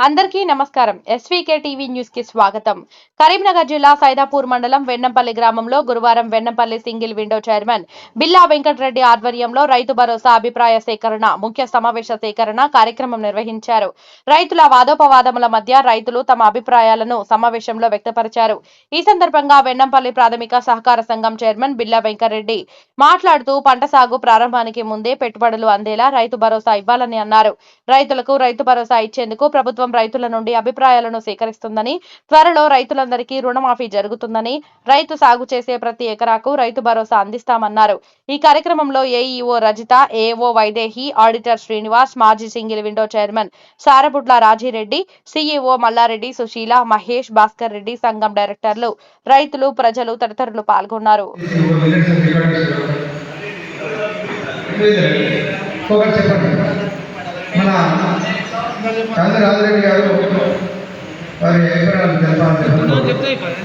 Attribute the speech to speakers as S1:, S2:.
S1: అందరికీ నమస్కారం. SVK TV న్యూస్కి స్వాగతం. కరీంనగర్ జిల్లా సైదాపూర్ మండలం వెన్నంపల్లి గ్రామంలో గురువారం వెన్నంపల్లి సింగిల్ విండో చైర్మన్ బిల్లా వెంకటరెడ్డి ఆధ్వర్యంలో రైతు భరోసా అభిప్రాయ సేకరణ ముఖ్య సమావేశ సేకరణ కార్యక్రమం నిర్వహించారు. రైతుల వాదోపవాదముల మధ్య రైతులు తమ అభిప్రాయాలను సమావేశంలో వ్యక్తపరిచారు. ఈ సందర్భంగా వెన్నంపల్లి ప్రాథమిక సహకార సంఘం చైర్మన్ బిల్లా వెంకటరెడ్డి మాట్లాడుతూ పంట సాగు ప్రారంభానికి ముందే పెట్టుబడులు అందేలా రైతు భరోసా ఇవ్వాలని అన్నారు. రైతులకు రైతు భరోసా ఇచ్చేందుకు ప్రభుత్వం రైతుల నుండి అభిప్రాయాలను సేకరిస్తుందని త్వరలో రైతులందరికీ రుణమాఫీ జరుగుతుందని రైతు సాగు చేసే ప్రతి ఎకరాకు రైతు భరోసా అందిస్తామన్నారు. ఈ కార్యక్రమంలో AEO Rajitha AO Vaidehi auditor Srinivas మాజీ single window chairman Saraputla Rajireddy CEO Mallareddy Susheela Mahesh Bhaskar Reddy సంఘం డైరెక్టర్లు రైతులు ప్రజలు తదితరులు పాల్గొన్నారు.
S2: చెప్పండి మన కంది రాజరెడ్డి గారు వారి అభిప్రాయాలు తెలపాలని
S3: పది